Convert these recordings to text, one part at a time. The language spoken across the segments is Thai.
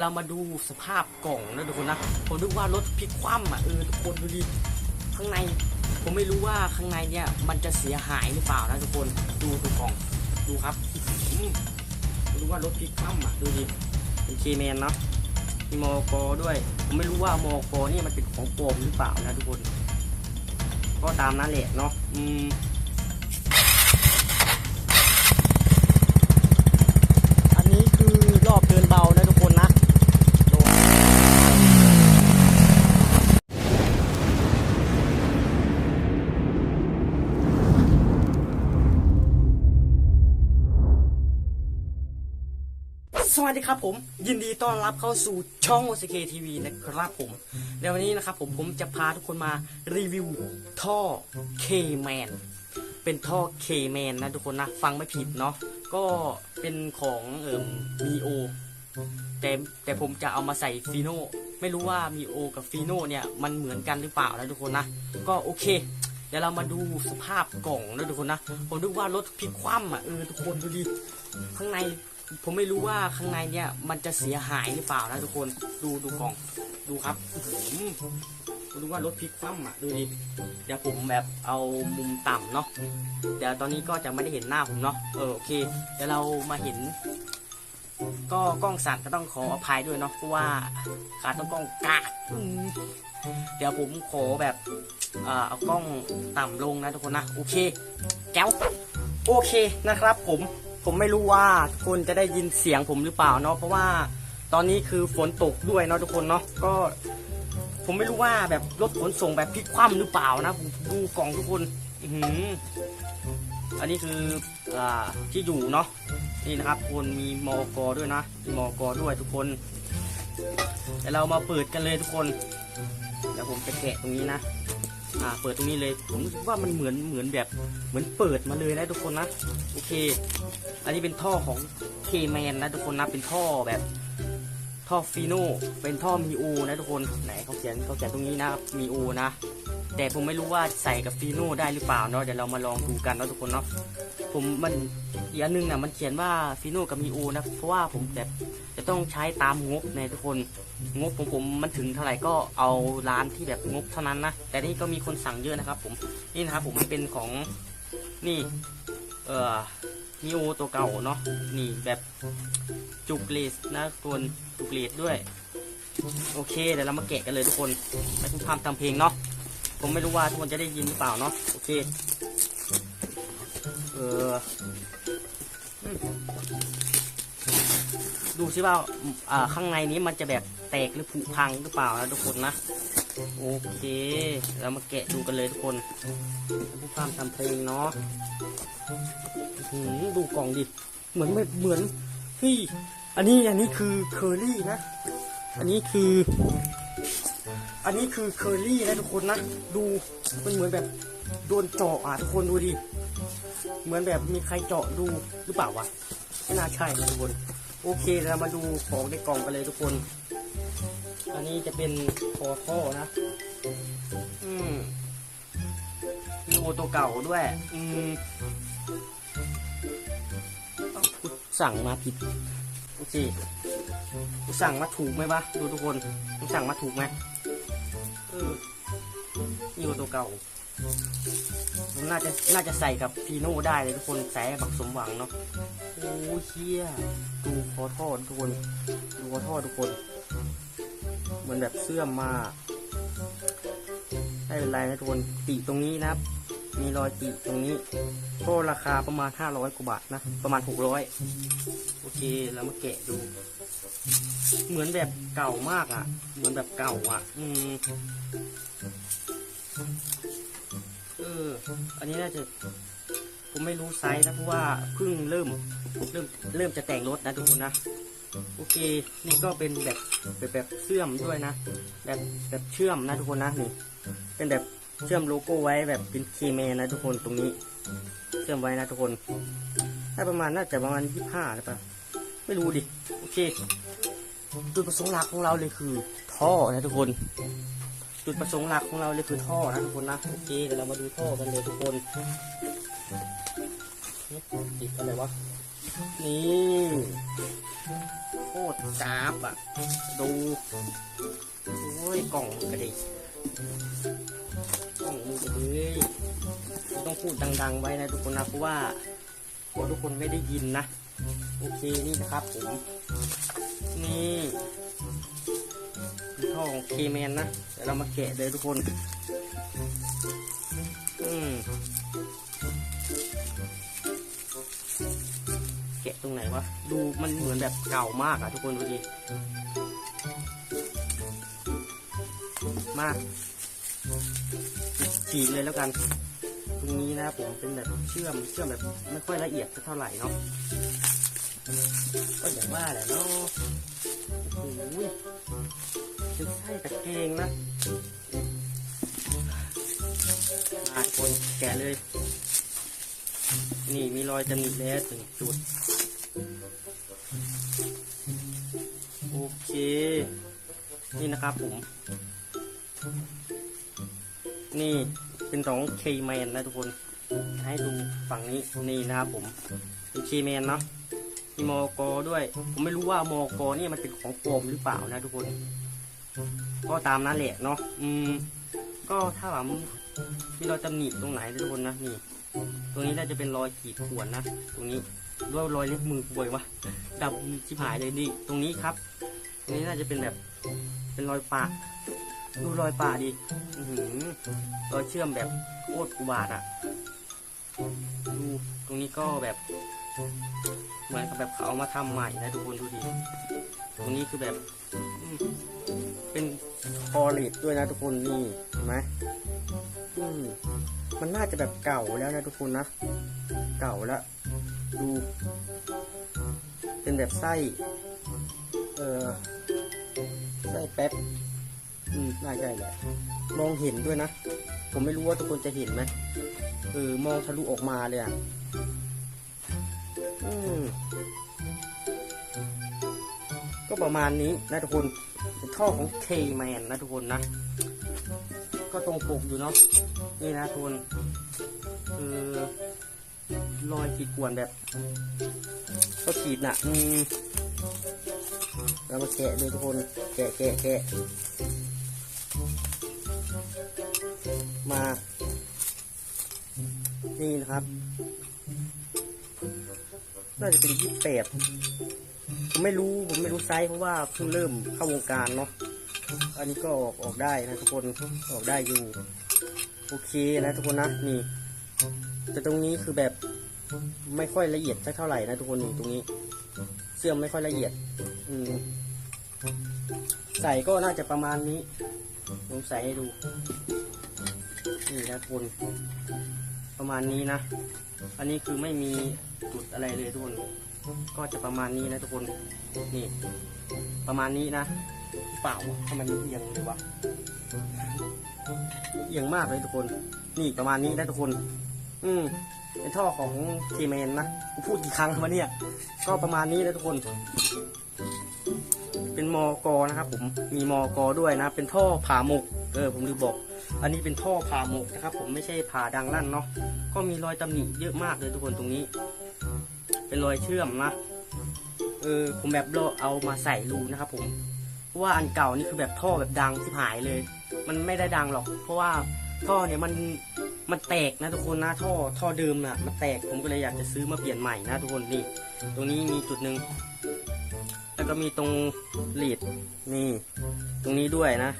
เรามาดูสภาพกล่องนะทุกคนนะผมนึกว่ารถพลิกคว่ำอะเออทุกคนดูดิข้างใน ผมไม่รู้ว่าข้างในเนี่ยมันจะเสียหายหรือเปล่านะทุกคนดูดูกล่องดูครับอืมผมรู้ว่ารถพลิกคว่ำอะดูดิเป็นเคแมนเนาะมีมอกอด้วย ผมไม่รู้ว่ามอกอเนี่ยมันเป็นของปลอมหรือเปล่านะทุกคน ก็ตามนั้นแหละเนาะอืม วัสดีครับผมยินดีต้อนรับเข้าสู่ช่อง OCK TV นะครับผมในวันนี้นะครับผมผมจะพาทุกคนมารีวิวท่อ K-Man เป็นท่อ K-Man นนะทุกคนนะ ฟังไม่ผิดเนาะก็เป็นของเอ่อมีโอแต่แต่ผมจะเอามาใส่ฟีโนไม่รู้ว่ามีโอกับฟีโนเนี่ยมันเหมือนกันหรือเปล่านะทุกคนนะ ก็โอเคเดี๋ยวเรามาดูสภาพกล่องนะทุกคนนะ ผมนึกว่ารถพลิกคว่ำอะเออทุกคนดูดิข้างใน ผมไม่รู้ว่าข้างในเนี่ยมันจะเสียหายหรือเปล่านะทุกคนดูดูกล่องดูครับรู้ว่ารถพลิกคว่ำอะดูดิเดี๋ยวผมแบบเอามุมต่ำเนาะเดี๋ยวตอนนี้ก็จะไม่ได้เห็นหน้าผมเนาะเออโอเคเดี๋ยวเรามาเห็น ก็กล้องสั่นก็ต้องขออภัยด้วยเนาะเพราะว่าขาต้องกล้องกากเดี๋ยวผมขอแบบเอ่อเอากล้องต่ำลงนะทุกคนนะโอเคแก้วโอเคนะครับผม ผมไม่รู้ว่าทุกคนจะได้ยินเสียงผมหรือเปล่าเนาะเพราะว่าตอนนี้คือฝนตกด้วยเนาะทุกคนเนาะก็ผมไม่รู้ว่าแบบรถขนส่งแบบพลิกคว่ำหรือเปล่านะผมดูกล่องทุกคนอือหืออันนี้คืออ่าที่อยู่เนาะนี่นะครับคนมีมอกอด้วยนะมีมอกอด้วยทุกคนเดี๋ยวเรามาเปิดกันเลยทุกคนเดี๋ยวผมจะแกะตรงนี้นะ อ่าเปิดตรงนี้เลยผมรู้สึกว่ามันเหมือนเหมือนแบบเหมือนเปิดมาเลยนะทุกคนนะโอเค อันนี้เป็นท่อของเคแมนนะทุกคนนะเป็นท่อแบบท่อฟีโนเป็นท่อมีโอนะทุกคนไหนเขาเขียนเขาเขียนตรงนี้นะครับมีโอนะ แต่ผมไม่รู้ว่าใส่กับฟีโน่ได้หรือเปล่าเนาะเดี๋ยวเรามาลองดูกันเนาะทุกคนเนาะผมมันอีกอันหนึงน่ะมันเขียนว่าฟีโน่กับมีโอนะเพราะว่าผมแบบจะต้องใช้ตามงบในทุกคนงบของผมมันถึงเท่าไหร่ก็เอาร้านที่แบบงบเท่านั้นนะแต่นี่ก็มีคนสั่งเยอะนะครับ ผมนี่นะครับผมมันเป็นของนี่เอ่อมีโอตัวเก่าเนาะนี่แบบจุกเลสนะทุกคนจุกเลสด้วย โอเคเดี๋ยวเรามาแกะกันเลยทุกคนไม่ต้องทำทำเพลงเนาะ ผมไม่รู้ว่าทุกคนจะได้ยินหรือเปล่าเนาะโอเคเออดูซิว่าอ่าข้างในนี้มันจะแบบแตกหรือผุพังหรือเปล่านะทุกคนนะโอเคเรามาแกะดูกันเลยทุกคนผู้ฟังทำเพลงเนาะดูกล่องดิเหมือนเหมือนเฮ้ยอันนี้อันนี้คือเคอรี่นะ อันนี้คือ อันนี้คือเคอรี่นะทุกคนนะ ดูมันเหมือนแบบโดนเจาะอะทุกคนดูดิ เหมือนแบบมีใครเจาะดูหรือเปล่าวะ ไม่น่าใช่นะทุกคน โอเคเรามาดูของในกล่องกันเลยทุกคน อันนี้จะเป็นคอท่อนะ อืมมีโอตัวเก่าด้วย อืมเอ้ากูสั่งมาผิด โอเคสั่งมาถูกไหมวะ ดูทุกคนสั่งมาถูกไหม เออนี่ว่าตัวเก่าผมน่าจะน่าจะใส่กับฟีโน่ได้เลยทุกคนใส่บักสมหวังเนาะโอ้เชี่ยดูคอท่อทุกคนดูคอท่อทุกคนเหมือนแบบเสื่อมมาไม่เป็นไรนะทุกคนติตรงนี้นะครับ มีรอยติตรงนี้ก็ราคาประมาณ 500กว่าบาทนะ ประมาณ 600 โอเค แล้วมาแกะดู เหมือนแบบเก่ามากอะ เหมือนแบบเก่าอะ อืมเออ อันนี้น่าจะ ผมไม่รู้ไซส์นะเพราะว่าเพิ่งเริ่ม เริ่มเริ่มจะแต่งรถนะทุกคนนะโอเค นี่ก็เป็นแบบแบบแบบเชื่อมด้วยนะ แบบแบบเชื่อมนะทุกคนนะนี่ เป็นแบบเชื่อมโลโก้ไว้แบบเป็นเคเมนะทุกคนตรงนี้ เชื่อมไว้นะทุกคน ถ้าประมาณน่าจะประมาณยี่ห้าหรือเปล่า ไม่รู้ดิ โอเค จุดประสงค์หลักของเราเลยคือ ท่อนะทุกคน จุดประสงค์หลักของเราเลยคือท่อนะทุกคนนะ โอเคเดี๋ยวเรามาดูท่อกันเลยทุกคนนี่ติดอะไรวะ นี่โคตรจ้าบอะ ดูโอ้ยกล่องกระดิกกล่องมือเลยต้องพูดดัง ๆ ไว้นะทุกคนนะเพราะว่าเพราะทุกคนไม่ได้ยินนะ อเคนี่นะครับผมนี่ท่อของเคแมนนะเดี๋ยวเรามาแกะเลยทุกคน อืมแกะตรงไหนวะ ดูมันเหมือนแบบเก่ามากอะทุกคนดูดิมากฉีกเลยแล้วกัน ตรงนี้นะครับผมเป็นแบบเชื่อมเชื่อมแบบไม่ค่อยละเอียดเท่าไหร่เนาะ ก็อย่างว่าแหละเนาะโอ้โหเป็นไส้ตะเกงนะมาคนแกะเลย นี่มีรอยตำหนิแล้วถึงจุด โอเค นี่นะครับผม นี่เป็นของเคแมนนะทุกคน ให้ดูฝั่งนี้ นี่นะครับผมเป็นเคแมนเนาะ มีมอกอด้วย ผมไม่รู้ว่ามอกอนี่มันเป็นของปลอมหรือเปล่านะทุกคน ก็ตามนั้นแหละเนาะอืม ก็ถ้าว่ามีรอยตำหนิตรงไหนนะทุกคนนะนี่ ตรงนี้น่าจะเป็นรอยขีดข่วนนะตรงนี้ด้วยรอยเล็บมือป่วยวะดำชิบหายเลยดิตรงนี้ครับ ตรงนี้น่าจะเป็นแบบเป็นรอยปะดูรอยปะดิอื้อหือรอยเชื่อมแบบโคตรอุบาทอะดูตรงนี้ก็แบบ เหมือนกับแบบเขาเอามาทำใหม่นะทุกคนดูดิตรงนี้คือแบบเป็นคอเลตด้วยนะทุกคนนี่เห็นไหมมมันน่าจะแบบเก่าแล้วนะทุกคนนะ เก่าแล้ว ดู เป็นแบบไส้ เออไส้แป๊บ อืม น่าใช่แหละ มองเห็นด้วยนะ ผมไม่รู้ว่าทุกคนจะเห็นไหมเออ มองทะลุออกมาเลยอะ ก็ประมาณนี้นะทุกคนเป็นท่อของ K-Man นะทุกคนนะ ก็ตรงปกอยู่เนาะนี่นะทุกคนคือรอยขีดข่วนแบบก็ขีดน่ะอืมเรามาแกะเลยทุกคนแกะแกะแกะมา นี่นะครับ น่าจะเป็นยี่สิบแปดผมไม่รู้ผมไม่รู้ไซส์เพราะว่าเพิ่งเริ่มเข้าวงการเนาะอันนี้ก็ออกออกได้นะทุกคนออกได้อยู่โอเคนะทุกคนนะนี่แต่ตรงนี้คือแบบไม่ค่อยละเอียดสักเท่าไหร่นะทุกคนนี่ตรงนี้ เสื่อมไม่ค่อยละเอียด อืมใส่ก็น่าจะประมาณนี้ผมใส่ให้ดู นี่นะทุกคนประมาณนี้นะ อันนี้คือไม่มี จุดอะไรเลยทุกคน ก็จะประมาณนี้นะทุกคน นี่ ประมาณนี้นะ เปล่าทำไมมันเอียงเลยวะ เอียงมากเลยทุกคน นี่ประมาณนี้นะทุกคน อืมเป็นท่อของเคแมนนะกูพูดกี่ครั้งวะเนี่ย ก็ประมาณนี้นะทุกคน เป็นมอกอนะครับผม มีมอกอด้วยนะ เป็นท่อผ่าหมก เออ ผมลืมบอก อันนี้เป็นท่อผ่าหมกนะครับ ผมไม่ใช่ผ่าดังลั่นเนาะ ก็มีรอยตำหนิเยอะมากเลยทุกคนตรงนี้ เป็นรอยเชื่อมนะเออผมแบบเอามาใส่รูนะครับ ผมเพราะว่าอันเก่านี่คือแบบท่อแบบดังที่หายเลย มันไม่ได้ดังหรอก เพราะว่าท่อเนี่ยมันมันแตกนะทุกคนนะท่อท่อเดิมน่ะมันแตกผมก็เลยอยากจะซื้อมาเปลี่ยนใหม่นะทุกคนนี่ ตรงนี้มีจุดหนึ่งแล้วก็มีตรงหลีดนี่ ตรงนี้ด้วยนะ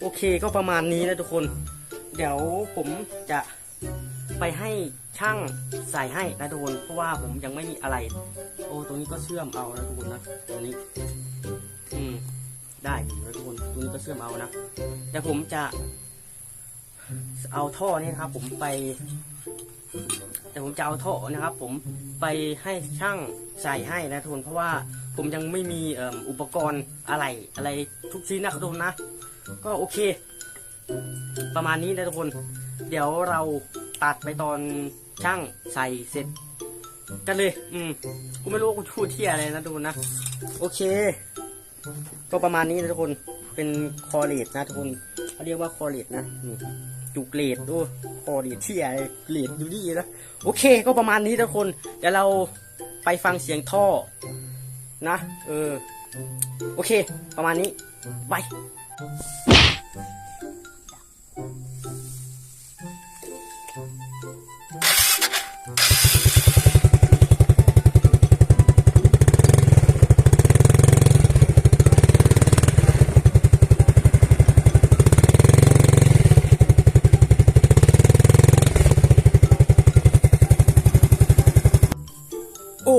โอเคก็ประมาณนี้นะทุกคน เดี๋ยวผมจะ ไปให้ช่างใส่ให้นะทุกคนเพราะว่าผมยังไม่มีอะไร โอ้ตรงนี้ก็เชื่อมเอานะทุกคนนะตรงนี้ อืม ได้อยู่นะทุกคนตรงนี้ก็เชื่อมเอานะเดี๋ยวผมจะ เอาท่อนี่นะครับ ผมไป แต่ผมจะเอาท่อนะครับ ผมไปให้ช่างใส่ให้นะทุกคนเพราะว่าผมยังไม่มีอ่ออุปกรณ์อะไรอะไรทุกชิ้นนะครับทุกคนนะ ก็โอเค ประมาณนี้นะทุกคน เดี๋ยวเรา ตัดไปตอนช่างใส่เสร็จ กันเลย อืมกูไม่รู้กูพูดเที่ยอะไรนะทุกคนนะ โอเค ก็ประมาณนี้นะทุกคน เป็นคอเลดนะทุกคนเขาเรียกว่าคอเลดนะจุกเลดดูคอเลดเที่ยเลดอยู่ดีนะ โอเค ก็ประมาณนี้นะทุกคน เดี๋ยวเราไปฟังเสียงท่อ นะ เออ โอเค ประมาณนี้ ไป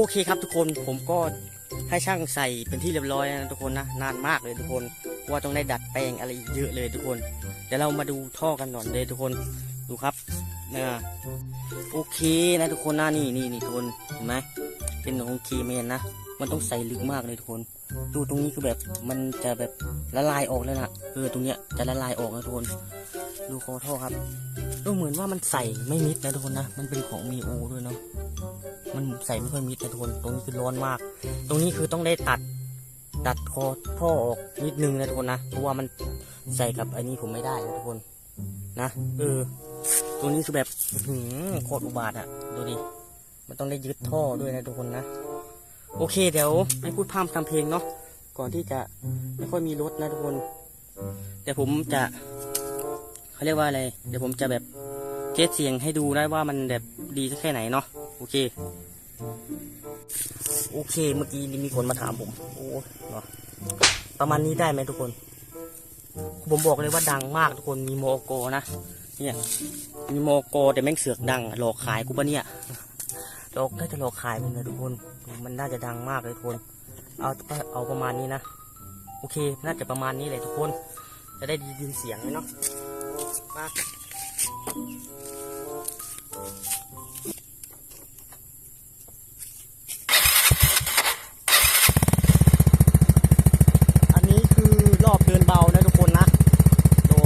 เคครับทุกคนผมก็ให้ช่างใส่เป็นที่เรียบร้อยนะทุกคนนะนานมากเลยทุกคนว่าต้องได้ดัดแปลงอะไรเยอะเลยทุกคน เดี๋ยวเรามาดูท่อกันหน่อยเลยทุกคนดูครับนะโอเคนะทุกคนนะนี่นี่นี่ทุกคนเห็นไหมเป็นของคีเมนนะมันต้องใส่ลึกมากเลยทุกคน ดูตรงนี้คือแบบมันจะแบบละลายออกแล้วนะเออตรงเนี้ยจะละลายออกนะทุกคน ดูคอท่อครับดูเหมือนว่ามันใส่ไม่มิดนะทุกคนนะมันเป็นของมีโอด้วยเนาะ มันใส่ไม่ค่อยมิดนะทุกคน ตรงนี้คือร้อนมาก ตรงนี้คือต้องได้ตัด ตัดคอท่อออกนิดนึงนะทุกคนนะ เพราะว่ามันใส่กับอ้นี้ผมไม่ได้นะทุกคน นะ เออ ตรงนี้คือแบบหือโคตรอุบาทอะดูดิ มันต้องได้ยึดท่อด้วยนะทุกคนนะ โอเคเดี๋ยวไม่พูดพร่ำทำเพลงเนาะ ก่อนที่จะไม่ค่อยมีรถนะทุกคน เดี๋ยวผมจะเขาเรียกว่าอะไร เดี๋ยวผมจะแบบเทสเสียงให้ดูได้ว่ามันแบบดีสักแค่ไหนเนาะ โอเค โอเค เมื่อกี้มีคนมาถามผม โอ้เนาะประมาณนี้ได้ไหมทุกคน ผมบอกเลยว่าดังมากทุกคน มีโมโกนะ เนี่ย มีโมโกแต่แม่งเสือกดัง หลอกขายกูปะเนี่ย หลอกน่าจะหลอกขายมันเลยทุกคน มันน่าจะดังมากเลยทุกคน เอาเอาประมาณนี้นะ โอเค น่าจะประมาณนี้เลยทุกคน จะได้ยินเสียงเลยเนาะมา อันนี้คือรอบเดินเบานะทุกคนนะดู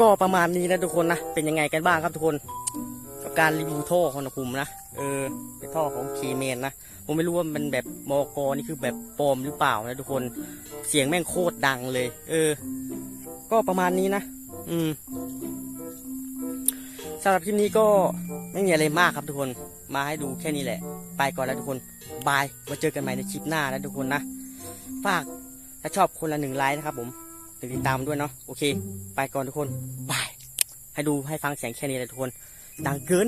ก็ ประมาณนี้นะทุกคนนะ เป็นยังไงกันบ้างครับทุกคน กับการรีวิวท่อของผมนะ เออเป็นท่อของเคเมนนะ ผมไม่รู้ว่ามันแบบมอกอนี่คือแบบปลอมหรือเปล่านะทุกคน เสียงแม่งโคตรดังเลย เออ ก็ประมาณนี้นะ อืมสำหรับคลิปนี้ก็ไม่มีอะไรมากครับทุกคน มาให้ดูแค่นี้แหละ ไปก่อนแล้วทุกคน บาย มาเจอกันใหม่ในคลิปหน้านะทุกคนนะ ฝากถ้าชอบคนละหนึ่งไลค์นะครับผม ติดตามด้วยเนาะโอเค ไปก่อนทุกคนบายให้ดูให้ฟังเสียงแค่นี้เลยทุกคนดังเกิน